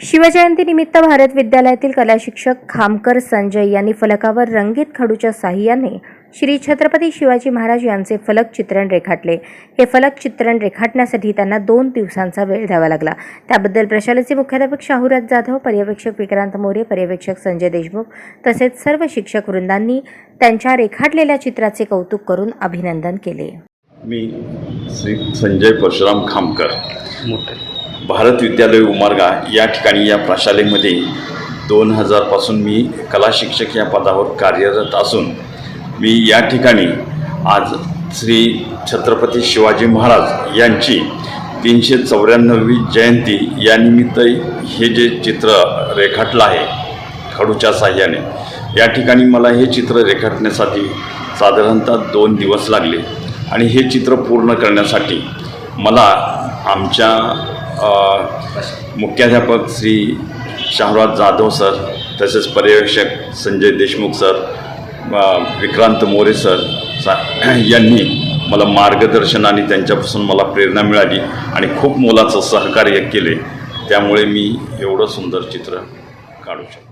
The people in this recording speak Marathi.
शिवजयंतीनिमित्त भारत विद्यालयातील कला शिक्षक खामकर संजय यांनी फलकावर रंगीत खडूच्या साह्याने श्री छत्रपती शिवाजी महाराज यांचे फलक चित्रण रेखाटले. हे फलक चित्रण रेखाटण्यासाठी त्यांना दोन दिवसांचा वेळ द्यावा लागला. त्याबद्दल प्रशालेचे मुख्याध्यापक शाहूराज जाधव पर्यवेक्षक विक्रांत मोरे पर्यवेक्षक संजय देशमुख तसेच सर्व शिक्षक वृंदांनी त्यांच्या रेखाटलेल्या चित्राचे कौतुक करून अभिनंदन केले. मी श्री संजय परशुराम खामकर. भारत विद्यालय उमार्गा या ठिकाणी या प्रशालेमध्ये दोन हजारपासून मी कला शिक्षक या पदावर कार्यरत असून मी या ठिकाणी आज श्री छत्रपती शिवाजी महाराज यांची तीनशे चौऱ्याण्णवी जयंती या निमित्त हे जे चित्र रेखाटलं आहे खडूच्या साह्याने या ठिकाणी मला हे चित्र रेखाटण्यासाठी साधारणतः दोन दिवस लागले. आणि हे चित्र पूर्ण करण्यासाठी मला आमच्या मुख्याध्यापक श्री शाहराज जाधव सर तसेच पर्यवेक्षक संजय देशमुख सर विक्रांत मोरे सर सा यांनी मला मार्गदर्शन आणि त्यांच्यापासून मला प्रेरणा मिळाली आणि खूप मोलाचं सहकार्य केले. त्यामुळे मी एवढं सुंदर चित्र काढू शकतो.